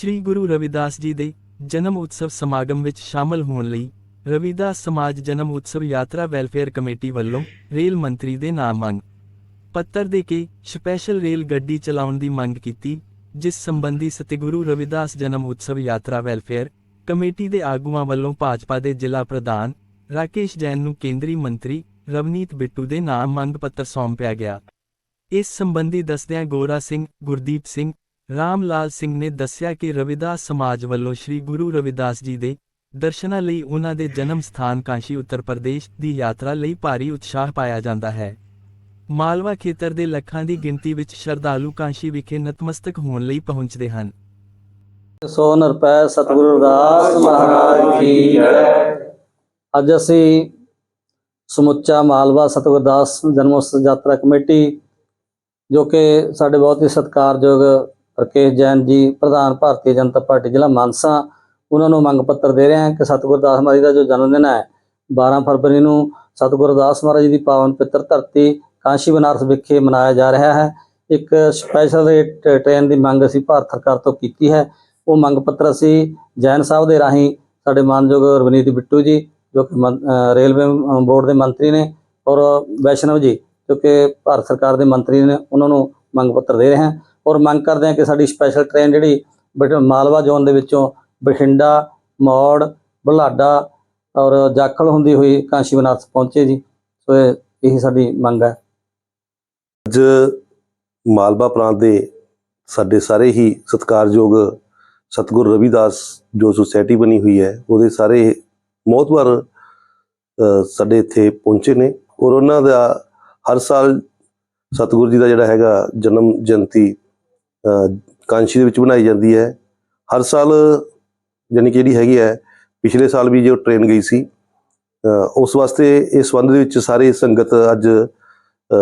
ਸ੍ਰੀ ਗੁਰੂ ਰਵਿਦਾਸ ਜੀ ਦੇ ਜਨਮ ਉਤਸਵ ਸਮਾਗਮ ਵਿੱਚ ਸ਼ਾਮਲ ਹੋਣ ਲਈ ਰਵਿਦਾਸ ਸਮਾਜ ਜਨਮ ਉਤਸਵ ਯਾਤਰਾ ਵੈਲਫੇਅਰ ਕਮੇਟੀ ਵੱਲੋਂ ਰੇਲ ਮੰਤਰੀ ਦੇ ਨਾਮ ਮੰਗ ਪੱਤਰ ਦੇ ਕੇ ਸਪੈਸ਼ਲ ਰੇਲ ਗੱਡੀ ਚਲਾਉਣ ਦੀ ਮੰਗ ਕੀਤੀ, ਜਿਸ ਸੰਬੰਧੀ ਸਤਿਗੁਰੂ ਰਵਿਦਾਸ ਜਨਮ ਉਤਸਵ ਯਾਤਰਾ ਵੈਲਫੇਅਰ ਕਮੇਟੀ ਦੇ ਆਗੂਆਂ ਵੱਲੋਂ ਭਾਜਪਾ ਦੇ ਜ਼ਿਲ੍ਹਾ ਪ੍ਰਧਾਨ ਰਾਕੇਸ਼ ਜੈਨ ਨੂੰ ਕੇਂਦਰੀ ਮੰਤਰੀ ਰਵਨੀਤ ਬਿੱਟੂ ਦੇ ਨਾਮ ਮੰਗ ਪੱਤਰ ਸੌਂਪਿਆ ਗਿਆ। ਇਸ ਸੰਬੰਧੀ ਦੱਸਦਿਆਂ ਗੋਰਾ ਸਿੰਘ ਗੁਰਦੀਪ ਸਿੰਘ ਰਾਮ ਲਾਲ ਸਿੰਘ ਨੇ ਦੱਸਿਆ ਕਿ ਰਵਿਦਾਸ ਸਮਾਜ ਵੱਲੋਂ ਸ੍ਰੀ ਗੁਰੂ ਰਵਿਦਾਸ ਜੀ ਦੇ ਦਰਸ਼ਨਾਂ ਲਈ ਉਹਨਾਂ ਦੇ ਜਨਮ ਸਥਾਨ ਕਾਂਸ਼ੀ ਉੱਤਰ ਪ੍ਰਦੇਸ਼ ਦੀ ਯਾਤਰਾ ਲਈ ਭਾਰੀ ਉਤਸ਼ਾਹ ਪਾਇਆ ਜਾਂਦਾ ਹੈ। ਮਾਲਵਾ ਖੇਤਰ ਦੇ ਲੱਖਾਂ ਦੀ ਗਿਣਤੀ ਵਿੱਚ ਸ਼ਰਧਾਲੂ ਕਾਂਸ਼ੀ ਵਿਖੇ ਨਤਮਸਤਕ ਹੋਣ ਲਈ ਪਹੁੰਚਦੇ ਹਨ। ਸੋ ਨਿਰਪੈ ਸਤਿਗੁਰੂ ਰਵਿਦਾਸ ਮਹਾਰਾਜ ਕੀ ਜੈ। ਅੱਜ ਅਸੀਂ ਸਮੁੱਚਾ ਮਾਲਵਾ ਸਤਿਗੁਰੂ ਰਵਿਦਾਸ ਜਨਮ ਯਾਤਰਾ ਕਮੇਟੀ, ਜੋ ਕਿ ਸਾਡੇ ਬਹੁਤ ਹੀ ਸਤਿਕਾਰਯੋਗ ਰਕੇਸ਼ ਜੈਨ ਜੀ, ਪ੍ਰਧਾਨ ਭਾਰਤੀ ਜਨਤਾ ਪਾਰਟੀ, ਜ਼ਿਲ੍ਹਾ ਮਾਨਸਾ, ਉਹਨਾਂ ਨੂੰ ਮੰਗ ਪੱਤਰ ਦੇ ਰਹੇ ਹਾਂ ਕਿ ਸਤਿਗੁਰੂ ਰਵਿਦਾਸ ਮਹਾਰਾਜ ਦਾ ਜੋ ਜਨਮ ਦਿਨ ਹੈ 12 ਫਰਵਰੀ ਨੂੰ ਸਤਿਗੁਰੂ ਰਵਿਦਾਸ ਮਹਾਰਾਜ ਜੀ ਦੀ ਪਾਵਨ ਪਿੱਤਰ ਧਰਤੀ ਕਾਂਸ਼ੀ ਬਨਾਰਸ ਵਿਖੇ ਮਨਾਇਆ ਜਾ ਰਿਹਾ ਹੈ। ਇੱਕ ਸਪੈਸ਼ਲ ਰੇਟ ਟ੍ਰੇਨ ਦੀ ਮੰਗ ਅਸੀਂ ਭਾਰਤ ਸਰਕਾਰ ਤੋਂ ਕੀਤੀ ਹੈ। ਉਹ ਮੰਗ ਪੱਤਰ ਅਸੀਂ ਜੈਨ ਸਾਹਿਬ ਦੇ ਰਾਹੀਂ ਸਾਡੇ ਮਾਨਯੋਗ ਰਵਨੀਤ ਬਿੱਟੂ ਜੀ, ਜੋ ਕਿ ਰੇਲਵੇ ਬੋਰਡ ਦੇ ਮੰਤਰੀ ਨੇ ਔਰ ਵੈਸ਼ਨਵ ਜੀ, ਜੋ ਕਿ ਭਾਰਤ ਸਰਕਾਰ ਦੇ ਮੰਤਰੀ ਨੇ, ਉਹਨਾਂ ਨੂੰ ਮੰਗ ਪੱਤਰ ਦੇ ਰਹੇ ਹਾਂ। ਔਰ ਮੰਗ ਕਰਦੇ ਹਾਂ ਕਿ ਸਾਡੀ ਸਪੈਸ਼ਲ ਟ੍ਰੇਨ ਜਿਹੜੀ ਬਟ ਮਾਲਵਾ ਜ਼ੋਨ ਦੇ ਵਿੱਚੋਂ ਬਠਿੰਡਾ ਮੌੜ ਬੁਲਾਡਾ ਔਰ ਜਾਖਲ ਹੁੰਦੀ ਹੋਈ ਕਾਂਸ਼ੀ ਬਨਾਰਸ ਪਹੁੰਚੇ ਜੀ। ਸੋ ਇਹ ਇਹੀ ਸਾਡੀ ਮੰਗ ਹੈ। ਅੱਜ ਮਾਲਵਾ ਪ੍ਰਾਂਤ ਦੇ ਸਾਡੇ ਸਾਰੇ ਹੀ ਸਤਿਕਾਰਯੋਗ ਸਤਿਗੁਰ ਰਵਿਦਾਸ ਜੋ ਸੁਸਾਇਟੀ ਬਣੀ ਹੋਈ ਹੈ ਉਹਦੇ ਸਾਰੇ ਮੋਹਤਵਰ ਅ, ਸਾਡੇ ਇੱਥੇ ਪਹੁੰਚੇ ਨੇ ਔਰ ਉਹਨਾਂ ਦਾ ਹਰ ਸਾਲ ਸਤਿਗੁਰੂ ਜੀ ਦਾ ਜਿਹੜਾ ਹੈਗਾ ਜਨਮ ਜਯੰਤੀ ਕਾਂਸ਼ੀ ਦੇ ਵਿੱਚ ਬਣਾਈ ਜਾਂਦੀ ਹੈ। ਹਰ ਸਾਲ ਯਾਨੀ ਕਿ ਜਿਹੜੀ ਹੈਗੀ ਹੈ ਪਿਛਲੇ ਸਾਲ ਵੀ ਜੋ ਟ੍ਰੇਨ ਗਈ ਸੀ ਉਸ ਵਾਸਤੇ ਇਸ ਸੰਬੰਧ ਦੇ ਵਿੱਚ ਸਾਰੀ ਸੰਗਤ ਅੱਜ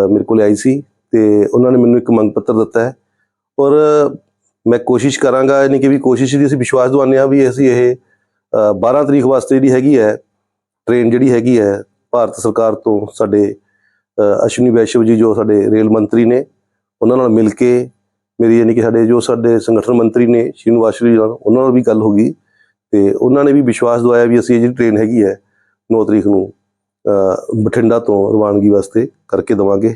ਮੇਰੇ ਕੋਲ ਆਈ ਸੀ ਤੇ ਉਹਨਾਂ ਨੇ ਮੈਨੂੰ ਇੱਕ ਮੰਗ ਪੱਤਰ ਦਿੱਤਾ ਹੈ। ਔਰ ਮੈਂ ਕੋਸ਼ਿਸ਼ ਕਰਾਂਗਾ ਯਾਨੀ ਕਿ ਵੀ ਕੋਸ਼ਿਸ਼ ਦੀ ਅਸੀਂ ਵਿਸ਼ਵਾਸ ਦਵਾਉਂਦੇ ਹਾਂ ਵੀ ਅਸੀਂ ਇਹ ਅ, 12 ਤਰੀਕ ਵਾਸਤੇ ਜਿਹੜੀ ਹੈਗੀ ਹੈ ਟ੍ਰੇਨ ਜਿਹੜੀ ਹੈਗੀ ਹੈ ਭਾਰਤ ਸਰਕਾਰ ਤੋਂ ਸਾਡੇ ਅਸ਼ਵਨੀ ਵੈਸ਼ਵ ਜੀ ਜੋ ਸਾਡੇ ਰੇਲ ਮੰਤਰੀ ਨੇ ਉਹਨਾਂ ਨਾਲ ਮਿਲ ਕੇ ਮੇਰੀ ਯਾਨੀ ਕਿ ਸਾਡੇ ਜੋ ਸਾਡੇ ਸੰਗਠਨ ਮੰਤਰੀ ਨੇ ਸ਼ੀਨੂ ਨਾਲ, ਉਹਨਾਂ ਨਾਲ ਵੀ ਗੱਲ ਹੋ ਗਈ ਤੇ ਉਹਨਾਂ ਨੇ ਵੀ ਵਿਸ਼ਵਾਸ ਦਵਾਇਆ ਵੀ ਅਸੀਂ ਇਹ ਜਿਹੜੀ ਟ੍ਰੇਨ ਹੈਗੀ ਹੈ 9 ਤਰੀਕ ਨੂੰ ਬਠਿੰਡਾ ਤੋਂ ਰਵਾਨਗੀ ਵਾਸਤੇ ਕਰਕੇ ਦਵਾਂਗੇ।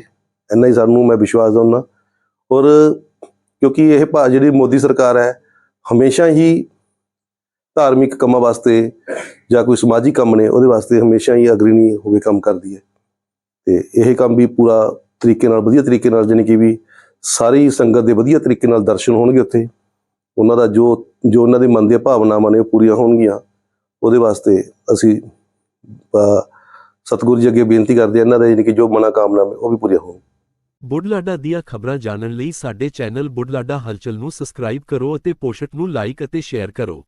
ਇੰਨਾ ਹੀ ਸਾਨੂੰ ਮੈਂ ਵਿਸ਼ਵਾਸ ਦਿੰਦਾ। ਔਰ ਕਿਉਂਕਿ ਇਹ ਭਾ, ਜਿਹੜੀ ਮੋਦੀ ਸਰਕਾਰ ਹੈ, ਹਮੇਸ਼ਾ ਹੀ ਧਾਰਮਿਕ ਕੰਮਾਂ ਵਾਸਤੇ ਜਾਂ ਕੋਈ ਸਮਾਜਿਕ ਕੰਮ ਨੇ, ਉਹਦੇ ਵਾਸਤੇ ਹਮੇਸ਼ਾ ਹੀ ਅਗਰਣੀ ਹੋ ਕੇ ਕੰਮ ਕਰਦੀ ਹੈ। ਤੇ ਇਹ ਕੰਮ ਵੀ ਪੂਰਾ ਤਰੀਕੇ ਨਾਲ, ਵਧੀਆ ਤਰੀਕੇ ਨਾਲ, ਜਾਣੀ ਕਿ ਵੀ ਸਾਰੀ ਸੰਗਤ ਦੇ ਵਧੀਆ ਤਰੀਕੇ ਨਾਲ ਦਰਸ਼ਨ ਹੋਣਗੇ ਉੱਥੇ। ਉਹਨਾਂ ਦਾ ਜੋ ਜੋ ਉਹਨਾਂ ਦੇ ਮਨ ਦੀਆਂ ਭਾਵਨਾਵਾਂ ਨੇ ਉਹ ਪੂਰੀਆਂ ਹੋਣਗੀਆਂ। ਉਹਦੇ ਵਾਸਤੇ ਅਸੀਂ ਸਤਿਗੁਰੂ ਜੀ ਅੱਗੇ ਬੇਨਤੀ ਕਰਦੇ ਹਾਂ, ਇਹਨਾਂ ਦਾ ਯਾਨੀ ਕਿ ਜੋ ਮਨਾ ਕਾਮਨਾ ਉਹ ਵੀ ਪੂਰੀਆਂ ਹੋਣ। ਬੁੱਢਲਾਡਾ ਦੀਆਂ ਖਬਰਾਂ ਜਾਣਨ ਲਈ ਸਾਡੇ ਚੈਨਲ ਬੁੱਢਲਾਡਾ ਹਲਚਲ ਨੂੰ ਸਬਸਕ੍ਰਾਈਬ ਕਰੋ ਅਤੇ ਪੋਸਟ ਨੂੰ ਲਾਈਕ ਅਤੇ ਸ਼ੇਅਰ ਕਰੋ।